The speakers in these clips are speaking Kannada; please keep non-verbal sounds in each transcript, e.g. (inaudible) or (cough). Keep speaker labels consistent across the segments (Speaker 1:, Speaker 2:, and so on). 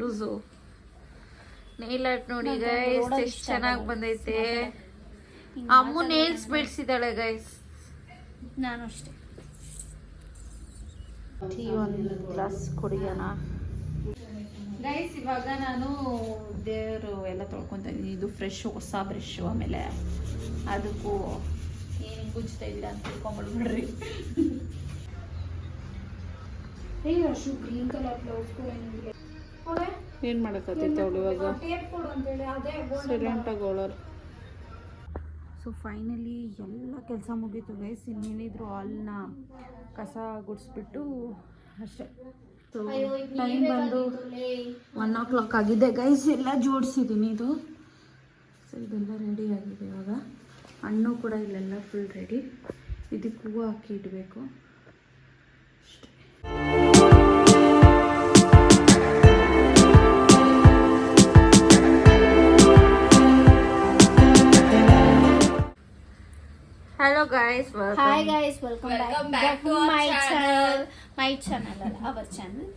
Speaker 1: ಲೂಸು. ನೇಲ್ ಆರ್ಟ್ ನೋಡಿ ಗೈಸ್ ಎಷ್ಟು ಚೆನ್ನಾಗಿ ಬಂದೈತೆ. ಅಮ್ಮು ನೇಲ್ಸ್ ಬಿಡಿಸಿದಾಳೆ ಗೈಸ್
Speaker 2: ನಾನು ಅಷ್ಟೇ.
Speaker 1: ಟೀ ಒಂದು ಗ್ಲಾಸ್ ಕುಡಿಯೋಣ. ಗೈಸ್ ಇವಾಗ ನಾನು ದೇವರು ಎಲ್ಲ ತೊಳ್ಕೊತ ಇದ್ದೀನಿ ಇದು ಫ್ರೆಶ್ ಹೊಸ ಬ್ರಷ್ ಆಮೇಲೆ ಅದಕ್ಕೂ ಏನು ಗುಜ್ತಾ ಇದ್ದೀರಾ ಅಂತ ತಿಳ್ಕೊಂಬಿಡ್ಬಿಡ್ರಿ
Speaker 2: ಗ್ರೀನ್ ಕಲರ್ ಬ್ಲೌಸ್
Speaker 1: ಏನು ಮಾಡಕತ್ತಿತ್ತು ಅವಳು ಇವಾಗ? ಸೈಲೆಂಟಾಗಿ ಸೊ ಫೈನಲಿ ಎಲ್ಲ ಕೆಲಸ ಮುಗೀತು ಗೈಸ್ ಇನ್ನೇನಿದ್ರು ಹಾಲ್ನ ಕಸ ಗುಡಿಸ್ಬಿಟ್ಟು ಅಷ್ಟೇ. ಸೊ ಟೈಮ್ ಬಂದು ಒನ್ ಓ ಕ್ಲಾಕ್ ಆಗಿದೆ ಗೈಸ್ ಎಲ್ಲ ಜೋಡಿಸಿದ್ದೀನಿ ಇದು. ಸೊ ಇದೆಲ್ಲ ರೆಡಿ ಆಗಿದೆ ಇವಾಗ. ಹಣ್ಣು ಕೂಡ ಇಲ್ಲೆಲ್ಲ ಫುಲ್ ರೆಡಿ ಇದಕ್ಕೆ ಹೂವು ಹಾಕಿ ಇಡಬೇಕು. Guys
Speaker 2: hi guys welcome back to my channel my channel ಅಲ್ಲ ಅವರ್ ಚಾನಲ್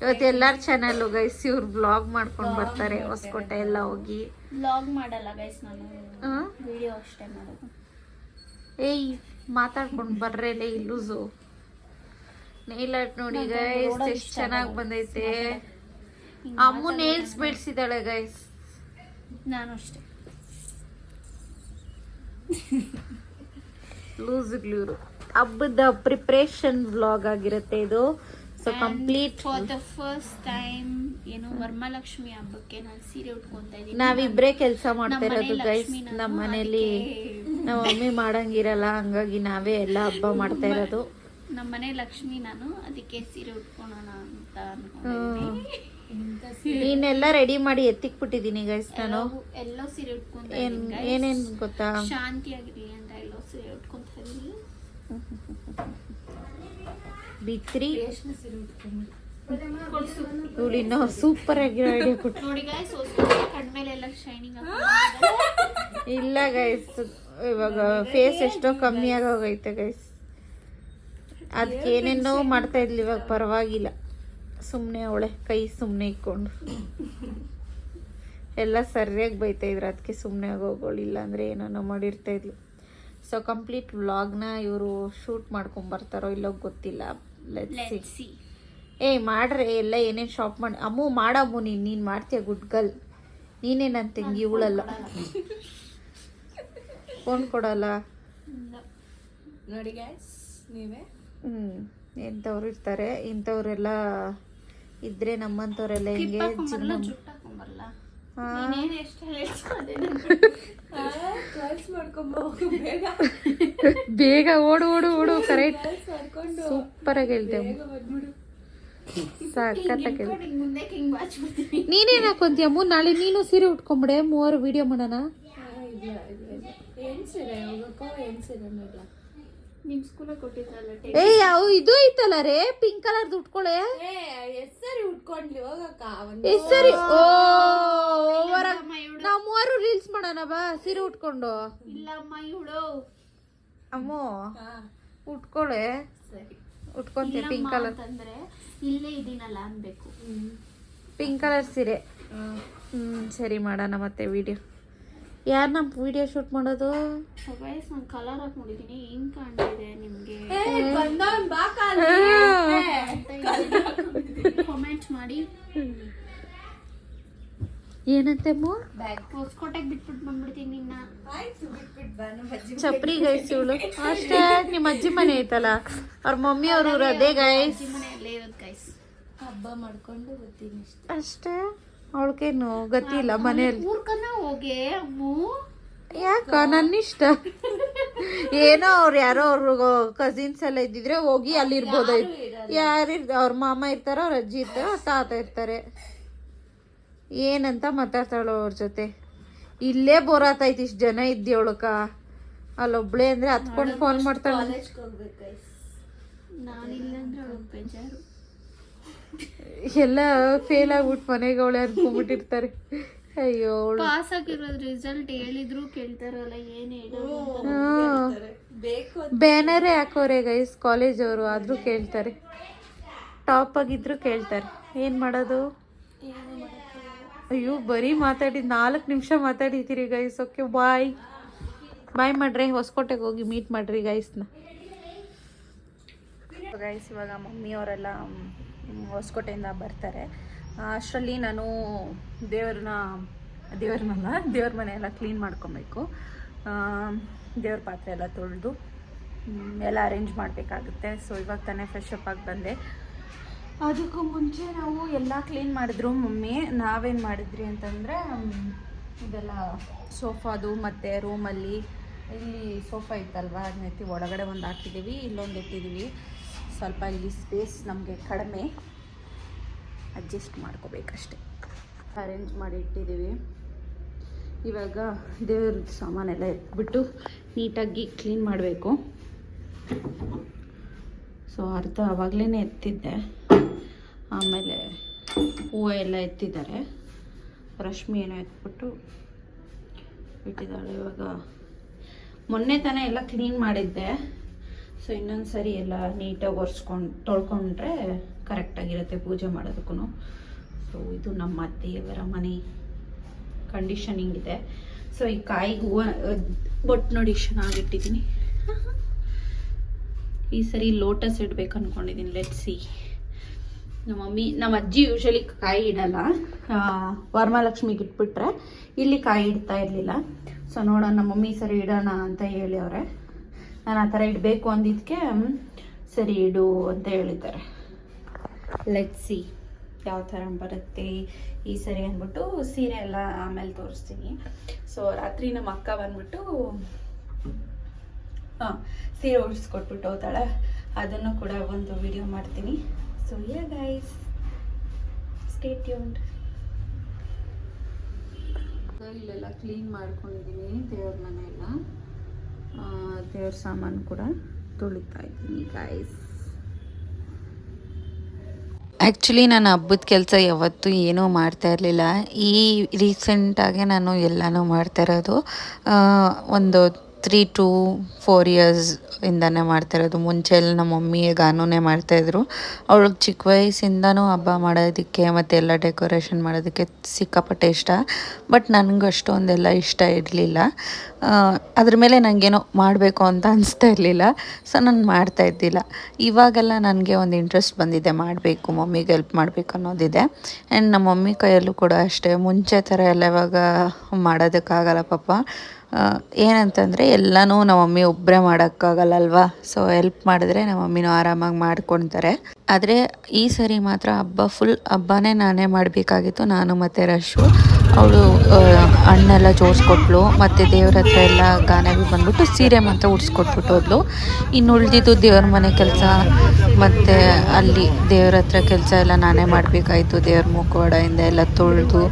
Speaker 1: ಇವತ್ತು ಎಲ್ಲಾರ ಚಾನಲ್ ಗೈಸ್ ಇವ್ರು ಬ್ಲಾಗ್ ಮಾಡ್ಕೊಂಡು ಬರ್ತಾರೆ ಹೊಸಕೋಟೆ ಎಲ್ಲ ಹೋಗಿ.
Speaker 2: ಬ್ಲಾಗ್ ಮಾಡಲ್ಲ ಗೈಸ್ ನಾನು? ವಿಡಿಯೋ ಅಷ್ಟೇ ಮಾಡೋದು.
Speaker 1: ಏಯ್ ಮಾತಾಡ್ಕೊಂಡು ಬರ್ರೇಲೆ ಇಲ್ಲೂಸು. ನೇಲ್ ಆರ್ಟ್ ನೋಡಿ ಗೈಸ್ ಎಷ್ಟು ಚೆನ್ನಾಗಿ ಬಂದೈತೆ. ಅಮ್ಮು ನೇಲ್ಸ್ ಬಿಡ್ಸಿದಾಳೆ ಗೈಸ್
Speaker 2: ನಾನು ಅಷ್ಟೇ.
Speaker 1: ಲೂಸ್ ಗ್ಲೂರು. ಹಬ್ಬದ ಪ್ರಿಪ್ರೇಷನ್ ವ್ಲಾಗ್ ಆಗಿರುತ್ತೆ ಇದು. So complete
Speaker 2: for the first time ಏನು ವರಮಹಾಲಕ್ಷ್ಮಿ ಹಬ್ಬಕ್ಕೆ ನಾನು ಸೀರೆ ಉಟ್ಕೊಂತ ಇದ್ದೀನಿ
Speaker 1: ನಾವಿಬ್ರೇ ಕೆಲಸ ಮಾಡ್ತಾ ಇರೋದು ಗೈಸ್ ನಮ್ಮ ಮನೇಲಿ ನಮ್ಮ ಮಮ್ಮಿ ಮಾಡಂಗಿರಲ್ಲ ಹಂಗಾಗಿ ನಾವೇ ಎಲ್ಲ ಹಬ್ಬ ಮಾಡ್ತಾ ಇರೋದು.
Speaker 2: ನಮ್ಮ ಮನೆ ಲಕ್ಷ್ಮಿ ನಾನು ಅದಕ್ಕೆ ಸೀರೆ ಉಟ್ಕೊಳ್ಳೋಣ ಅಂತ ಅನ್ಕೊಂಡಿದ್ದೀನಿ
Speaker 1: ನೀನೆಲ್ಲ ರೆಡಿ ಮಾಡಿ ಎತ್ತಿಕ್ಬಿಟ್ಟಿದ್ದೀನಿ ಗೈಸ್ ನಾನು.
Speaker 2: ಎಲ್ಲೋ ಸೀರೆ ಉಟ್ಕೊಂತ
Speaker 1: ಏನ್. ಏನೇನ್ ಗೊತ್ತಾ?
Speaker 2: ಶಾಂತಿ ಆಗಿರ್ಲಿ ಅಂತ ಎಲ್ಲೋ ಸೀರೆ ಉಟ್ಕೊಂತ ಇದ್ದೀನಿ.
Speaker 1: ಬಿತ್ರಿ. ಇವಳು ಇನ್ನೂ ಸೂಪರ್ ಆಗಿರೋ ಐಡಿಯಾ ಕೊಟ್ಟು
Speaker 2: ನೋಡಿ ಗಾಯ್ಸ್ ಕಣ್ಮೇಲೆ ಎಲ್ಲ ಶೈನಿಂಗ್
Speaker 1: ಇಲ್ಲ ಗೈಸ್ ಇವಾಗ ಫೇಸ್ ಎಷ್ಟೋ ಕಮ್ಮಿ ಆಗೋಗೈತೆ ಗೈಸ್ ಅದಕ್ಕೆ ಏನೇನೋ ಮಾಡ್ತಾ ಇದ್ಲಿ ಇವಾಗ ಪರವಾಗಿಲ್ಲ. ಸುಮ್ಮನೆ ಅವಳೆ ಕೈ ಸುಮ್ಮನೆ ಇಕ್ಕೊಂಡು. ಎಲ್ಲ ಸರಿಯಾಗಿ ಬೈತಾ ಇದ್ರು ಅದಕ್ಕೆ ಸುಮ್ಮನೆ ಆಗೋಗಳಿಲ್ಲ ಇಲ್ಲಾಂದರೆ ಏನೋ ಮಾಡಿರ್ತಾ ಇದ್ಲು. ಸೊ ಕಂಪ್ಲೀಟ್ ವ್ಲಾಗ್ನ ಇವರು ಶೂಟ್ ಮಾಡ್ಕೊಂಬರ್ತಾರೋ ಇಲ್ಲೋ ಗೊತ್ತಿಲ್ಲ. ಸಿ ಏಯ್ ಮಾಡ್ರೆ ಎಲ್ಲ ಏನೇನು ಶಾಪ್ ಮಾಡಿ ಅಮ್ಮು ಮಾಡಮ್ಮು ನೀನು ನೀನು ಮಾಡ್ತೀಯ ಗುಡ್ ಗರ್ಲ್ ನೀನೇ ನನ್ನ ತಂಗಿ ಇವಳಲ್ಲ ಫೋನ್ ಕೊಡಲ್ಲ?
Speaker 3: ನೋಡಿ ಗ್ಯಾಸ್ ನೀವೇ?
Speaker 1: ಹ್ಞೂ ಎಂಥವ್ರು ಇರ್ತಾರೆ ಇಂಥವ್ರೆಲ್ಲ ಇದ್ರೆ ನಮ್ಮಂತವ್ರೆಲ್ಲ ಹಿಂಗೆ
Speaker 3: ಬೇಗ. (laughs)
Speaker 1: ಬೇಗ ಓಡು ಓಡು ಓಡು ಕರೆಕ್ಟ್ ಸೂಪರ್ ಆಗಿ ಹೇಳ್ತೇವೆ
Speaker 3: ನೀನೇನ್
Speaker 1: ಸಖತ್ತಾಗಿ ನೀನೇನು ಹಾಕೊಂತೀಯ? ನಾಳೆ ನೀನು ಸೀರೆ ಉಟ್ಕೊಂಬಿಡೆ ಮೂವರು ವಿಡಿಯೋ ಮಾಡೋಣ.
Speaker 2: ನಿಮ್ ಕೊಟ್ಟಿದ್ರಲ್ಲ
Speaker 1: ಇದು ಐತಲ್ಲ ರೇ ಪಿಂಕ್ ಕಲರ್ ಉಟ್ಕೊಳೆ.
Speaker 3: ಹೇ ಎಷ್ಟ್ ಸರಿ ಉಟ್ಕೊಂಡ್ಲಿ ಹೋಗಕ್ಕ ಒಂದು
Speaker 1: ಎಷ್ಟ್ ಓ ಹೊರ ನಾವು ಮೂವರು ರೀಲ್ಸ್ ಮಾಡೋಣ ಬಾ ಸೀರೆ ಉಟ್ಕೊಂಡು.
Speaker 2: ಇಲ್ಲಮ್ಮ ಇವಳು.
Speaker 1: ಅಮ್ಮು ಉಟ್ಕೊಳೆ.
Speaker 3: ಸರಿ.
Speaker 1: ಉಟ್ಕೊಂತೀಯ ಪಿಂಕ್ ಕಲರ್
Speaker 2: ಅಂತಂದ್ರೆ ಇಲ್ಲೇ ಇದೀನಲ್ಲ ಅನ್ಬೇಕು.
Speaker 1: ಪಿಂಕ್ ಕಲರ್ ಸೀರೆ. ಹ್ಮ್ ಸರಿ ಮಾಡೋಣ ಮತ್ತೆ ವಿಡಿಯೋ ಯಾರು ನಮ್ಮ ವಿಡಿಯೋ ಶೂಟ್ ಮಾಡೋದು?
Speaker 2: ಗೈಸ್ ನಾನು ಕಲರ್ ಹಾಕೊಂಡಿದೀನಿ ಹೆಂಗ್ ಕಾಣ್ತಿದೆ ನಿಮಗೆ. ಕಾಮೆಂಟ್ ಮಾಡಿ.
Speaker 1: ಏನಂತೆ
Speaker 2: ಹೊಸಕೋಟೆಗೆ ಬಿಟ್ಬಿಟ್ಟು ಬಂದ್ಬಿಡ್ತೀನಿ ನಿನ್ನ.
Speaker 1: ಚಪ್ರಿ ಗೈಸ್ ಇವಳು. ಅಷ್ಟೇ ನಿಮ್ಮ ಅಜ್ಜಿ ಮನೆ ಐತಲ್ಲ? ಅವ್ರ ಮಮ್ಮಿ ಅವ್ರ ಊರು ಅದೇ ಗೈಸ್
Speaker 2: ಅಜ್ಜಿ ಮನೆಯಲ್ಲೇ ಇರೋದು ಗೈಸ್
Speaker 3: ಹಬ್ಬ ಮಾಡ್ಕೊಂಡು ಬರ್ತೀನಿ ಅಷ್ಟೇ?
Speaker 1: ಅವಳಿಗೇನು ಗತಿ ಇಲ್ಲ ಮನೆಯಲ್ಲಿ.
Speaker 2: ಯಾಕ ಹೋಗೆ ಇಷ್ಟ
Speaker 1: ಯಾಕ? ನನ್ನಿಷ್ಟ. ಏನೋ ಅವ್ರು ಯಾರೋ ಅವ್ರ ಕಸಿನ್ಸ್ ಎಲ್ಲ ಇದ್ದಿದ್ರೆ ಹೋಗಿ ಅಲ್ಲಿ ಇರ್ಬೋದಾಯ್ತು ಯಾರು ಅವ್ರ ಮಾಮ ಇರ್ತಾರ ಅವ್ರ ಅಜ್ಜಿ ಇರ್ತಾರ ಅವ್ರ ತಾತ ಇರ್ತಾರೆ. ಏನಂತ ಮಾತಾಡ್ತಾಳು ಅವ್ರ ಜೊತೆ. ಇಲ್ಲೇ ಬೋರಾತೈತಿ ಇಷ್ಟು ಜನ ಇದ್ದೇವಳಕ ಅಲ್ಲೊಬ್ಳೆ ಅಂದ್ರೆ ಹತ್ಕೊಂಡು ಫೋನ್ ಮಾಡ್ತಾಳೆ.
Speaker 2: ನಾನಿಲ್ಲ ಅಂದ್ರೆ ಬೇಜಾರು
Speaker 1: ಎಲ್ಲ ಫೇಲ್ ಆಗ್ಬಿಟ್ಟು ಮನೆಗೆ ಅವಳೆ ಅನ್ಕೊಂಡ್ಬಿಟ್ಟಿರ್ತಾರೆ ಅಯ್ಯೋ
Speaker 2: ಪಾಸ್ ಆಗಿರೋದ್ ರಿಸಲ್ಟ್ ಹೇಳಿದ್ರು ಕೇಳ್ತಾರಲ್ಲ ಏನು ಹೇಳೋದು ಅಂತ.
Speaker 3: ಬೇಕು
Speaker 1: ಬ್ಯಾನರೇ ಹಾಕೋರೆ ಗೈಸ್ ಕಾಲೇಜ್ ಅವರು ಆದ್ರೂ ಕೇಳ್ತಾರೆ.
Speaker 4: ಟಾಪ್ ಆಗಿದ್ರು ಕೇಳ್ತಾರೆ. ಏನು ಮಾಡೋದು? ಅಯ್ಯೋ ಬರೀ ಮಾತಾಡಿ ನಾಲ್ಕು ನಿಮಿಷ ಮಾತಾಡಿದ್ದೀರಿ ಗೈಸ್ ಓಕೆ ಬಾಯ್ ಬಾಯ್ ಮಾಡ್ರಿ ಹೊಸಕೋಟೆಗೆ ಹೋಗಿ ಮೀಟ್ ಮಾಡ್ರಿ ಗೈಸ್ನ ಗೈಸ್ ಇವಾಗ ಮಮ್ಮಿಯವರೆಲ್ಲ ಹೊಸಕೋಟೆಯಿಂದ ಬರ್ತಾರೆ. ಅಷ್ಟರಲ್ಲಿ ನಾನು ದೇವ್ರನ್ನ, ದೇವ್ರನ್ನಲ್ಲ, ದೇವ್ರ ಮನೆಯೆಲ್ಲ ಕ್ಲೀನ್ ಮಾಡ್ಕೊಬೇಕು. ದೇವ್ರ ಪಾತ್ರೆ ಎಲ್ಲ ತೊಳೆದು ಎಲ್ಲ ಅರೇಂಜ್ ಮಾಡಬೇಕಾಗುತ್ತೆ. ಸೊ ಇವಾಗ ತಾನೇ ಫ್ರೆಶ್ ಅಪ್ ಆಗಿ ಬಂದೆ. ಅದಕ್ಕೂ ಮುಂಚೆ ನಾವು ಎಲ್ಲ ಕ್ಲೀನ್ ಮಾಡಿದ್ರು. ಮಮ್ಮಿ, ನಾವೇನು ಮಾಡಿದ್ರಿ ಅಂತಂದರೆ ಇದೆಲ್ಲ ಸೋಫಾದು ಮತ್ತು ರೂಮಲ್ಲಿ ಇಲ್ಲಿ ಸೋಫಾ ಇತ್ತಲ್ವ? ಅದನ್ನ ಎತ್ತಿ ಒಳಗಡೆ ಒಂದು ಹಾಕಿದ್ದೀವಿ, ಇಲ್ಲೊಂದು ಇಟ್ಟಿದ್ದೀವಿ. ಸ್ವಲ್ಪ ಇಲ್ಲಿ ಸ್ಪೇಸ್ ನಮಗೆ ಕಡಿಮೆ ಅಡ್ಜಸ್ಟ್ ಮಾಡ್ಕೋಬೇಕಷ್ಟೆ. ಅರೇಂಜ್ ಮಾಡಿ ಇಟ್ಟಿದ್ದೀವಿ. ಇವಾಗ ದೇವ್ರ ಸಾಮಾನೆಲ್ಲ ಎತ್ಬಿಟ್ಟು ನೀಟಾಗಿ ಕ್ಲೀನ್ ಮಾಡಬೇಕು. ಸೊ ಅರ್ಧ ಆವಾಗಲೇ ಎತ್ತಿದ್ದೆ. ಆಮೇಲೆ ಹೂವು ಎಲ್ಲ ಎತ್ತಿದ್ದಾರೆ. ರಶ್ಮಿ ಏನೋ ಎತ್ಬಿಟ್ಟು ಇಟ್ಟಿದ್ದಾಳೆ. ಇವಾಗ ಮೊನ್ನೆ ತಾನೇ ಎಲ್ಲ ಕ್ಲೀನ್ ಮಾಡಿದ್ದೆ. ಸೊ ಇನ್ನೊಂದು ಸರಿ ಎಲ್ಲ ನೀಟಾಗಿ ಒರೆಸ್ಕೊಂಡು, ತೊಳ್ಕೊಂಡ್ರೆ ಕರೆಕ್ಟಾಗಿರುತ್ತೆ ಪೂಜೆ ಮಾಡೋದಕ್ಕೂ ಸೊ ಇದು ನಮ್ಮ ದೇವರ ಮನೆ ಕಂಡೀಷನಿಂಗ್ ಇದೆ. ಸೊ ಈ ಕಾಯಿಗೆ ಹೂವು ಬೊಟ್ಟು ನೋಡಿ ಚೆನ್ನಾಗಿಟ್ಟಿದ್ದೀನಿ ಈ ಸರಿ ಲೋಟಸ್ ಇಡ್ಬೇಕು ಅಂದ್ಕೊಂಡಿದ್ದೀನಿ ಲೆಟ್ ಸಿ ನಮ್ಮ ಮಮ್ಮಿ, ನಮ್ಮ ಅಜ್ಜಿ ಯೂಶಲಿ ಕಾಯಿ ಇಡಲ್ಲ. ವರಮಹಾಲಕ್ಷ್ಮಿಗೆ ಇಟ್ಬಿಟ್ರೆ ಇಲ್ಲಿ ಕಾಯಿ ಇಡ್ತಾ ಇರಲಿಲ್ಲ. ಸೊ ನೋಡೋಣ, ನಮ್ಮ ಮಮ್ಮಿ ಸರಿ ಇಡೋಣ ಅಂತ ಹೇಳಿ ಅವ್ರೆ. ನಾನು ಆ ಥರ ಇಡಬೇಕು ಅಂದಿದ್ದಕ್ಕೆ ಸರಿ ಇಡು ಅಂತ ಹೇಳಿದ್ದಾರೆ. ಲೆಟ್ ಸಿ ಯಾವ ಥರ ಬರುತ್ತೆ ಈ ಸರಿ ಅಂದ್ಬಿಟ್ಟು ಸೀರೆ ಎಲ್ಲ ಆಮೇಲೆ ತೋರಿಸ್ತೀನಿ. ಸೊ ರಾತ್ರಿ ನಮ್ಮ ಅಕ್ಕ ಬಂದ್ಬಿಟ್ಟು ಹಾಂ ಸೀರೆ ಉಡಿಸ್ಕೊಟ್ಬಿಟ್ಟು ಹೋಗ್ತಾಳೆ. ಅದನ್ನು ಕೂಡ ಒಂದು ವಿಡಿಯೋ ಮಾಡ್ತೀನಿ. So yeah guys stay tuned ಇಲ್ಲೆಲ್ಲ ಕ್ಲೀನ್ ಮಾಡ್ಕೊಂಡಿದ್ದೀನಿ ದೇವ್ರ ಮನೆಯೆಲ್ಲ. ದೇವ್ರ ಸಾಮಾನು ಕೂಡ ತೊಳಿತಾ ಇದ್ದೀನಿ ಗಾಯ್ಸ್
Speaker 5: ಆ್ಯಕ್ಚುಲಿ ನಾನು ಹಬ್ಬದ ಕೆಲಸ ಯಾವತ್ತೂ ಏನೂ ಮಾಡ್ತಾ ಇರಲಿಲ್ಲ. ಈ ರೀಸೆಂಟಾಗೆ ನಾನು ಎಲ್ಲನೂ ಮಾಡ್ತಾ ಇರೋದು ಒಂದು ತ್ರೀ ಟು ಫೋರ್ ಇಯರ್ಸ್ ಇಂದನೇ ಮಾಡ್ತಾ ಇರೋದು. ಮುಂಚೆ ಎಲ್ಲ ನಮ್ಮ ಮಮ್ಮಿ ಗಾನೂನೇ ಮಾಡ್ತಾಯಿದ್ರು ಅವಳಿಗೆ ಚಿಕ್ಕ ವಯಸ್ಸಿಂದನೂ ಹಬ್ಬ ಮಾಡೋದಕ್ಕೆ ಮತ್ತು ಎಲ್ಲ ಡೆಕೋರೇಷನ್ ಮಾಡೋದಕ್ಕೆ ಸಿಕ್ಕಾಪಟ್ಟೆ ಇಷ್ಟ. ಬಟ್ ನನಗೂ ಅಷ್ಟೊಂದೆಲ್ಲ ಇಷ್ಟ ಇರಲಿಲ್ಲ. ಅದ್ರ ಮೇಲೆ ನನಗೇನೋ ಮಾಡಬೇಕು ಅಂತ ಅನಿಸ್ತಾ ಇರಲಿಲ್ಲ. ಸೊ ನಾನು ಮಾಡ್ತಾ ಇದ್ದಿಲ್ಲ. ಇವಾಗೆಲ್ಲ ನನಗೆ ಒಂದು ಇಂಟ್ರೆಸ್ಟ್ ಬಂದಿದೆ. ಮಾಡಬೇಕು, ಮಮ್ಮಿಗೆ ಹೆಲ್ಪ್ ಮಾಡಬೇಕು ಅನ್ನೋದಿದೆ. ಆ್ಯಂಡ್ ನಮ್ಮ ಮಮ್ಮಿ ಕೈಯಲ್ಲೂ ಕೂಡ ಅಷ್ಟೇ. ಮುಂಚೆ ಥರ ಎಲ್ಲ ಇವಾಗ ಮಾಡೋದಕ್ಕಾಗಲ್ಲ ಪಾಪ. ಏನಂತಂದರೆ ಎಲ್ಲನೂ ನಮ್ಮ ಮಮ್ಮಿ ಒಬ್ಬರೇ ಮಾಡೋಕ್ಕಾಗಲ್ಲ ಅಲ್ವಾ? ಸೊ ಹೆಲ್ಪ್ ಮಾಡಿದ್ರೆ ನಮ್ಮ ಮಮ್ಮಿನೂ ಆರಾಮಾಗಿ ಮಾಡ್ಕೊಳ್ತಾರೆ. ಆದರೆ ಈ ಸರಿ ಮಾತ್ರ ಹಬ್ಬ ಫುಲ್ ಹಬ್ಬನೇ ನಾನೇ ಮಾಡಬೇಕಾಗಿತ್ತು. ನಾನು ಮತ್ತು ರಶು ಅವಳು ಹಣ್ಣೆಲ್ಲ ಜೋಡಿಸ್ಕೊಟ್ಲು. ಮತ್ತು ದೇವ್ರ ಹತ್ರ ಎಲ್ಲ ಗಾನವಿ ಬಂದ್ಬಿಟ್ಟು ಸೀರೆ ಮಾತ್ರ ಉಡ್ಸ್ಕೊಟ್ಬಿಟ್ಟು ಹೋದ್ಲು. ಇನ್ನು ಉಳಿದಿದ್ದು ದೇವ್ರ ಮನೆ ಕೆಲಸ, ಮತ್ತು ಅಲ್ಲಿ ದೇವ್ರ ಹತ್ರ ಕೆಲಸ ಎಲ್ಲ ನಾನೇ ಮಾಡಬೇಕಾಯಿತು. ದೇವ್ರ ಮುಖವಾಡದಿಂದ ಎಲ್ಲ ತೊಳೆದು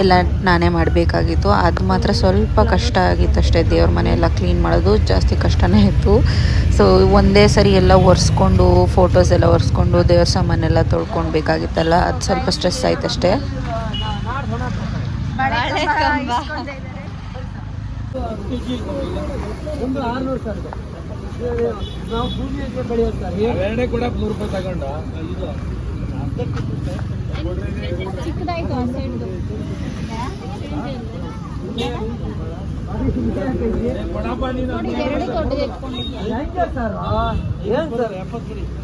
Speaker 5: ಎಲ್ಲ ನಾನೇ ಮಾಡಬೇಕಾಗಿತ್ತು. ಅದು ಮಾತ್ರ ಸ್ವಲ್ಪ ಕಷ್ಟ ಆಗಿತ್ತು ಅಷ್ಟೇ. ದೇವ್ರ ಮನೆ ಎಲ್ಲ ಕ್ಲೀನ್ ಮಾಡೋದು ಜಾಸ್ತಿ ಕಷ್ಟನೇ ಇತ್ತು. ಸೊ ಒಂದೇ ಸರಿ ಎಲ್ಲ ಒರೆಸ್ಕೊಂಡು ಫೋಟೋಸ್ ಎಲ್ಲ ಒರೆಸ್ಕೊಂಡು ದೇವ್ರ ಸಾಮಾನೆಲ್ಲ ತೊಳ್ಕೊಳ್ಬೇಕಾಗಿತ್ತಲ್ಲ ಅದು ಸ್ವಲ್ಪ ಸ್ಟ್ರೆಸ್ ಆಯ್ತು
Speaker 6: ಏನ್ ಸರ್? ಕೂಡ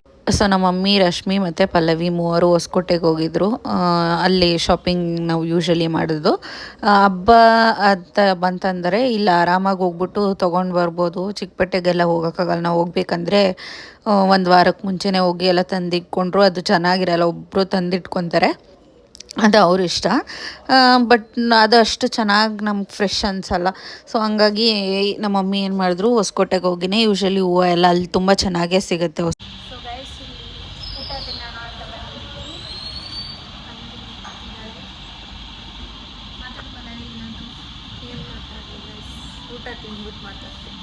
Speaker 5: ಸೊ ನಮ್ಮ ಮಮ್ಮಿ ರಶ್ಮಿ ಮತ್ತು ಪಲ್ಲವಿ ಮೂವರು ಹೊಸಕೋಟೆಗೆ ಹೋಗಿದ್ರು. ಅಲ್ಲಿ ಶಾಪಿಂಗ್ ನಾವು ಯೂಶಲಿ ಮಾಡೋದು. ಆ, ಹಬ್ಬ ಅಂತ ಬಂತಂದರೆ ಇಲ್ಲಿ ಆರಾಮಾಗಿ ಹೋಗ್ಬಿಟ್ಟು ತೊಗೊಂಡು ಬರ್ಬೋದು. ಚಿಕ್ಕಪೇಟೆಗೆಲ್ಲ ಹೋಗೋಕ್ಕಾಗಲ್ಲ. ನಾವು ಹೋಗ್ಬೇಕಂದ್ರೆ ಒಂದು ವಾರಕ್ಕೆ ಮುಂಚೆನೇ ಹೋಗಿ ಎಲ್ಲ ತಂದಿಟ್ಕೊಂಡ್ರು. ಅದು ಚೆನ್ನಾಗಿರಲ್ಲ. ಒಬ್ಬರು ತಂದಿಟ್ಕೊತಾರೆ. ಅದು ಅವ್ರ ಇಷ್ಟ. ಬಟ್ ಅದು ಅಷ್ಟು ಚೆನ್ನಾಗಿ ನಮ್ಗೆ ಫ್ರೆಶ್ ಅನಿಸಲ್ಲ. ಸೊ ಹಂಗಾಗಿ ನಮ್ಮ ಮಮ್ಮಿ ಏನು ಮಾಡಿದ್ರು ಹೊಸಕೋಟೆಗೆ ಹೋಗಿನೇ ಯೂಶಲಿ ಹೂವು ಎಲ್ಲ ಅಲ್ಲಿ ತುಂಬ ಚೆನ್ನಾಗೇ ಸಿಗುತ್ತೆ ಹೊಸ
Speaker 2: ಸೊ ಗೈಸ್ ಇಲ್ಲಿ ಊಟ ತಿನ್ನೋಣ ಅಂತ ಬಂದಿದ್ದೀವಿ ಮಾತಾಡ್ಬೋದಲ್ಲ ಇನ್ನೊಂದು
Speaker 4: ಊಟ ತಿಂದ್ಬಿಟ್ಟು ಮಾತಾಡ್ತೀನಿ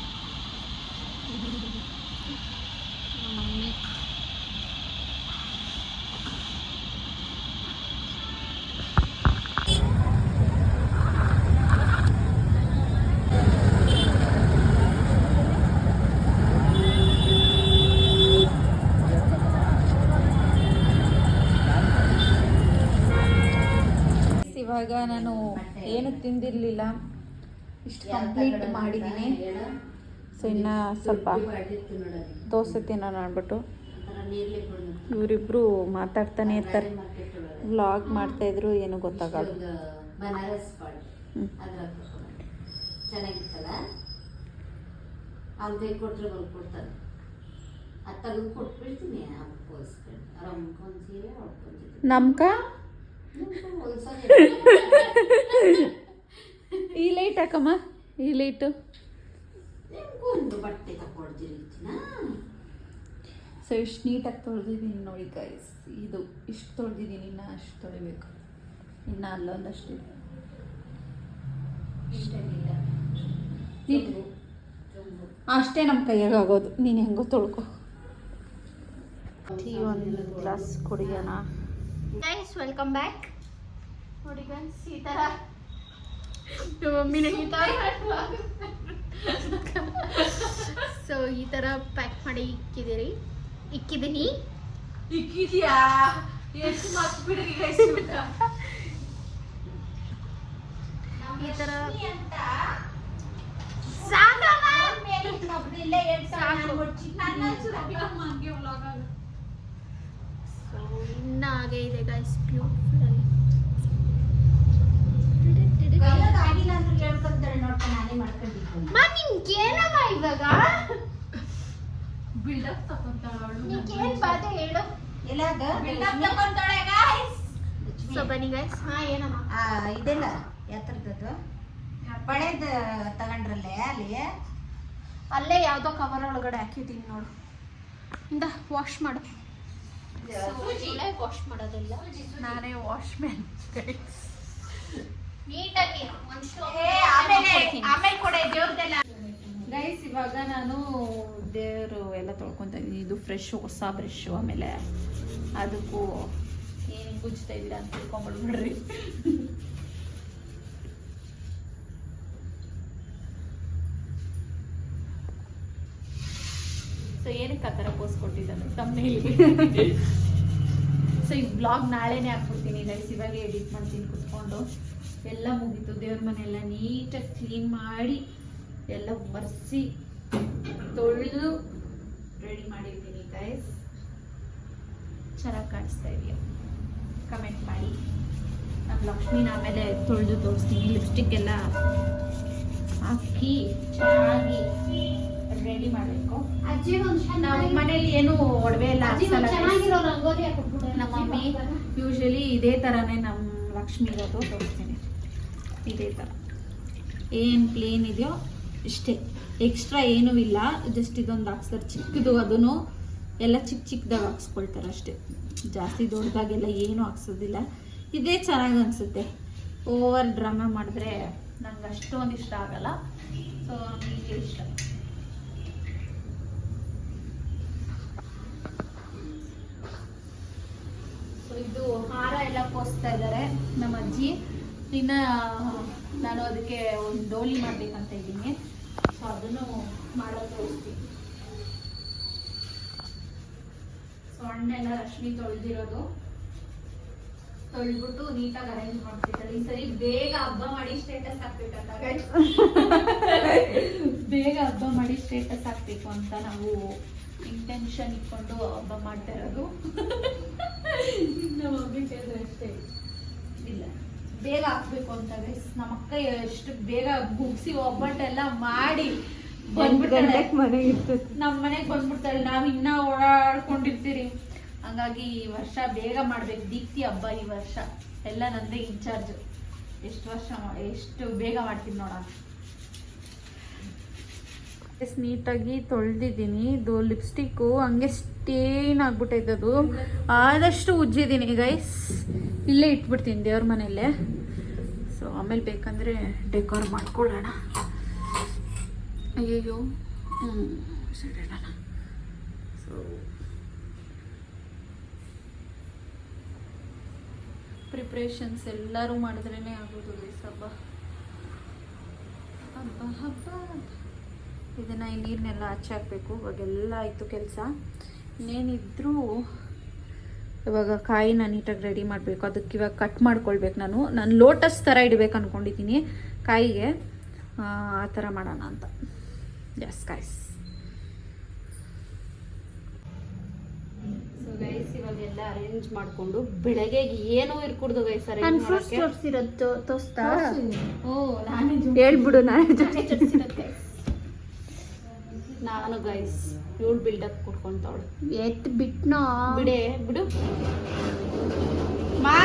Speaker 2: ಮಮ್ಮಿ
Speaker 4: ಇವಾಗ ನಾನು ಏನು ತಿಂದಿರಲಿಲ್ಲ. ಇಷ್ಟು ಕಂಪ್ಲೀಟ್ ಮಾಡಿದ್ದೀನಿ ಸೊ ಇನ್ನು ಸ್ವಲ್ಪ ದೋಸೆ ತಿನ್ನೋಣ ಅಂದ್ಬಿಟ್ಟು ಇವರಿಬ್ಬರು ಮಾತಾಡ್ತಾನೆ ಇರ್ತಾರೆ. ವ್ಲಾಗ್ ಮಾಡ್ತಾಯಿದ್ರು ಏನೂ ಗೊತ್ತಾಗಲ್ಲ.
Speaker 7: ಚೆನ್ನಾಗಿತ್ತಲ್ಲ? ಕೊಡ್ತಾರೆ. ಅದು ತೆಗೆದು ಕೊಟ್ಬಿಡ್ತೀನಿ ಸೀರೆ
Speaker 4: ನಮ್ಕ ಈ ಲೈಟ್ ಹಾಕಮ್ಮ ಈ ಲೈಟು ಸೊ ಇಷ್ಟು ನೀಟಾಗಿ ತೊಳೆದಿದ್ದೀನಿ ನೋಡಿ ಗೈಸ್ ಇದು ಇಷ್ಟು ತೊಳೆದಿದ್ದೀನಿ ಇನ್ನು ಅಷ್ಟು ತೊಳಿಬೇಕು. ಇನ್ನು ಅಲ್ಲೊಂದಷ್ಟು ಅಷ್ಟೇ ನಮ್ಮ ಕೈಯಾಗ ಆಗೋದು. ನೀನು ಹೆಂಗೋ ತೊಳ್ಕೊ. ಟೀ ಒಂದು ಗ್ಲಾಸ್ ಕುಡಿಯೋಣ.
Speaker 2: ಗೈಸ್ ವೆಲ್ಕಮ್ ಬ್ಯಾಕ್ ನೋಡಿ ಗನ್ಸ್ ಈ ತರ. ನಮ್ಮ ಮಮ್ಮಿನ ಸೊ ಈ ತರ ಪ್ಯಾಕ್ ಮಾಡಿ ಇಕ್ಕಿದಿರಿ ಇಕ್ಕಿದೀನಿ
Speaker 4: ಇಕ್ಕಿದ್ಯಾ? ಎಷ್ಟು ಮಾತು ಬಿಡ್ರಿ
Speaker 2: ಈ ತರ. ಸಾಕಮ್ಮ? ಸಾಕು. So, ಇನ್ನ ಹಾಗೆ ಇದೆ ಗೈಸ್ ಬ್ಯೂಟಿಫುಲ್
Speaker 7: ಆಗಿಲ್ಲ ಅಂದ್ರೆ ಹೇಳ್ಕೊಂತಾರೆ ನೋಡ್ಕೊಂಡು ನಾನೇ ಮಾಡ್ಕೊಂಡಿದ್ದೀನಿ
Speaker 2: ಮಾ ನಿನ್ಗೇನಮ್ಮ ಇವಾಗ
Speaker 4: ಬಿಲ್ಡಪ್ ತಗೊಂತಾಳು
Speaker 2: ನಿನ್ಗೇನ್ ಬಾಧೆ ಹೇಳು?
Speaker 7: ಎಲ್ಲಾಗ?
Speaker 2: ಸೊ ಬನ್ನಿ ಗಾಯ್ಸ್ ಹಾ ಏನಮ್ಮ?
Speaker 7: ಆ, ಇದೆಲ್ಲ ಯಾತ್ರದ್ದು? ಬಳೆದ ತಗೊಂಡ್ರಲ್ಲೇ ಅಲ್ಲಿ?
Speaker 2: ಅಲ್ಲೇ ಯಾವುದೋ ಕವರ್ ಒಳಗಡೆ ಹಾಕಿದ್ದೀನಿ ನೋಡು. ಇಂದ ವಾಶ್ ಮಾಡು. ವಾಶ್ ಮಾಡೋದಿಲ್ಲ.
Speaker 4: ನಾನೇ ವಾಶ್ ಮ್ಯಾನ್
Speaker 2: ನೀಟಾಗಿ
Speaker 4: ಗೈಸ್ ಇವಾಗ ನಾನು ದೇವರು ಎಲ್ಲ ತೊಳ್ಕೊತ ಇದ್ದೀನಿ ಇದು ಫ್ರೆಶ್ ಹೊಸ ಬ್ರಷು ಆಮೇಲೆ ಅದಕ್ಕೂ ಏನು ಗುಜ್ತಾ ಇದ್ದೀರಾ ಅಂತ ತಿಳ್ಕೊಂಬಿಡ್ಬಿಡ್ರಿ ಸೊ ಏನಕ್ಕೆ ಆ ಥರ ಪೋಸ್ಟ್ ಕೊಟ್ಟಿದ್ದಾನೆ? ತಮ್ಮನೇಲಿ ಸೊ ಈ ಬ್ಲಾಗ್ ನಾಳೆನೇ ಹಾಕ್ಬಿಡ್ತೀನಿ ಗೈಸ್ ಇವಾಗ ಎಡಿಟ್ ಮಾಡ್ತೀನಿ ಕುತ್ಕೊಂಡು. ಎಲ್ಲ ಮುಗೀತು. ದೇವ್ರ ಮನೆಯೆಲ್ಲ ನೀಟಾಗಿ ಕ್ಲೀನ್ ಮಾಡಿ ಎಲ್ಲ ಒರೆಸಿ ತೊಳೆದು ರೆಡಿ ಮಾಡಿದ್ದೀನಿ ಗೈಸ್ ಚೆನ್ನಾಗಿ ಕಾಣಿಸ್ತಾ ಇದೆಯಾ? ಕಮೆಂಟ್ ಮಾಡಿ. ನಮ್ಮ ಲಕ್ಷ್ಮಿನ ಆಮೇಲೆ ತೊಳೆದು ತೋರಿಸ್ತೀನಿ. ಲಿಪ್ಸ್ಟಿಕ್ ಎಲ್ಲ ಹಾಕಿ ಚೆನ್ನಾಗಿ ರೆಡಿ ಮಾಡಬೇಕು.
Speaker 2: ಅಜ್ಜಿ
Speaker 4: ನಾವು ಮನೇಲಿ ಏನು ಒಡವೆ ಎಲ್ಲ. ನಮ್ಮ ಮಮ್ಮಿ ಯೂಶಲಿ ಇದೇ ಥರನೇ ನಮ್ಮ ಲಕ್ಷ್ಮಿ ಇರೋದು ತೋರಿಸ್ತೀನಿ. ಇದೇ ಥರ ಏನು ಪ್ಲೇನ್ ಇದೆಯೋ ಇಷ್ಟೇ. ಎಕ್ಸ್ಟ್ರಾ ಏನೂ ಇಲ್ಲ ಜಸ್ಟ್ ಇದೊಂದು ಹಾಕ್ಸ್ತಾರೆ ಚಿಕ್ಕದು ಅದನ್ನು ಎಲ್ಲ ಚಿಕ್ಕ ಚಿಕ್ಕದಾಗ ಹಾಕ್ಸ್ಕೊಳ್ತಾರೆ ಅಷ್ಟೇ. ಜಾಸ್ತಿ ದೊಡ್ಡದಾಗೆಲ್ಲ ಏನೂ ಹಾಕ್ಸೋದಿಲ್ಲ. ಇದೇ ಚೆನ್ನಾಗಿ ಅನಿಸುತ್ತೆ. ಓವರ್ ಡ್ರಾಮಾ ಮಾಡಿದ್ರೆ ನನಗೆ ಅಷ್ಟೊಂದು ಇಷ್ಟ ಆಗಲ್ಲ. ಸೊ ನನಗೆ ಇಷ್ಟ. ಇದು ಹಾರ ಎಲ್ಲ ಕೋಸ್ತಾ ಇದ್ದಾರೆ ನಮ್ಮ ಅಜ್ಜಿ. ಇನ್ನ ನಾನು ಅದಕ್ಕೆ ಒಂದು ಡೋಲಿ ಮಾಡ್ಬೇಕಂತ ಇದ್ದೀನಿ. ಸೊ ಅದನ್ನು ಮಾಡೋದು ತೋರಿಸ್ತೀನಿ. ಸೊ ಹಣ್ಣೆಲ್ಲ ರಶ್ಮಿ ತೊಳೆದಿರೋದು. ತೊಳೆದ್ಬಿಟ್ಟು ನೀಟಾಗಿ ಅರೇಂಜ್ ಮಾಡ್ತಿದ್ದಾರೆ ಈ ಸರಿ ಬೇಗ ಹಬ್ಬ ಮಾಡಿ ಸ್ಟೇಟಸ್ ಹಾಕ್ಬೇಕಂತ. (laughs) ಬೇಗ ಹಬ್ಬ ಮಾಡಿ ಸ್ಟೇಟಸ್ ಹಾಕ್ಬೇಕು ಅಂತ ನಾವು ಇಂಟೆನ್ಷನ್ ಇಟ್ಕೊಂಡು ಹಬ್ಬ ಮಾಡ್ತಾ ಇರೋದು. (laughs) ನಮ್ಮ ಅಷ್ಟೇ. ಇಲ್ಲ. ಬೇಗ ಹಾಕ್ಬೇಕು ಅಂತ ಗೈಸ್ ನಮ್ಮ ಅಕ್ಕ ಎಷ್ಟು ಬೇಗ ಮುಗಿಸಿ ಒಬ್ಬಟ್ಟೆಲ್ಲ ಮಾಡಿ ಬಂದ್ಬಿಡ್ತಾಳೆ.
Speaker 3: ನಮ್ ಮನೆಗ್
Speaker 4: ನಮ್ಮ ಮನೆಗೆ ಬಂದ್ಬಿಡ್ತಾಳೆ. ನಾವು ಇನ್ನ ಓಡಾಡ್ಕೊಂಡಿರ್ತೀರಿ. ಹಂಗಾಗಿ ಈ ವರ್ಷ ಬೇಗ ಮಾಡ್ಬೇಕು. ದೀಪ್ತಿ ಹಬ್ಬ ಈ ವರ್ಷ. ಎಲ್ಲ ನಂದೇ ಇನ್ಚಾರ್ಜ್. ಎಷ್ಟು ವರ್ಷ ಎಷ್ಟು ಬೇಗ ಮಾಡ್ತೀನಿ ಎಷ್ಟು ನೀಟಾಗಿ ತೊಳೆದಿದ್ದೀನಿ ಇದು ಲಿಪ್ಸ್ಟಿಕ್ಕು ಹಂಗೆ ಸ್ಟೇನ್ ಆಗ್ಬಿಟ್ಟೈತೆ ಅದು ಆದಷ್ಟು ಉಜ್ಜಿದ್ದೀನಿ ಗೈಸ್ ಇಲ್ಲೇ ಇಟ್ಬಿಡ್ತೀನಿ ದೇವ್ರ ಮನೆಯಲ್ಲೇ. ಸೊ ಆಮೇಲೆ ಬೇಕಂದರೆ ಡೆಕೋರ್ ಮಾಡ್ಕೊಳ್ಳೋಣ. ಅಯ್ಯಯ್ಯೋ. ಹ್ಞೂ ಸರಿ ಸೊ ಪ್ರಿಪ್ರೇಷನ್ಸ್ ಎಲ್ಲರೂ ಮಾಡಿದ್ರೇ ಆಗೋದು ಗೈಸ್ ಹಬ್ಬ ಹಬ್ಬ ಹಬ್ಬ. ಇದನ್ನು ಈ ನೀರನ್ನೆಲ್ಲ ಹಚ್ಚಿ ಹಾಕಬೇಕು. ಇವಾಗೆಲ್ಲ ಆಯಿತು ಕೆಲಸ. ಇನ್ನೇನಿದ್ರೂ ಇವಾಗ ಕಾಯಿನ ನೀಟಾಗಿ ರೆಡಿ ಮಾಡಬೇಕು. ಅದಕ್ಕೆ ಇವಾಗ ಕಟ್ ಮಾಡ್ಕೊಳ್ಬೇಕು ನಾನು. ನಾನು ಲೋಟಸ್ ಥರ ಇಡಬೇಕು ಅಂದ್ಕೊಂಡಿದ್ದೀನಿ ಕಾಯಿಗೆ. ಆ ಥರ ಮಾಡೋಣ ಅಂತ. ಎಸ್ ಕಾಯ್ಸ್ ಸೊ ಗೈಸ್ ಇವಾಗೆಲ್ಲ ಅರೇಂಜ್ ಮಾಡಿಕೊಂಡು ಬೆಳಗ್ಗೆ ಏನು ಇರ್ಕೂಡ್ದು ಗೈಸ್
Speaker 2: ನಾನು
Speaker 4: ಅರೇಂಜ್
Speaker 2: ಫ್ರೂಟ್ಸ್
Speaker 4: ಮಾಡೋಕ್ಕೆ
Speaker 2: ತೋರಿಸಿರೋದು ತೋರಿಸ್ತಾ
Speaker 4: ಓ ನಾನೇ
Speaker 2: ಹೇಳ್ಬಿಡು ನಾನು
Speaker 4: ನಾನು ಗೈಸ್ ಇವಳು ಬಿಲ್ಡಪ್ ಕೊಟ್ಕೊಂತವಳು
Speaker 2: ಎತ್ ಬಿಟ್ನಾ
Speaker 4: ಬಿಡೆ ಬಿಡು ಮಾ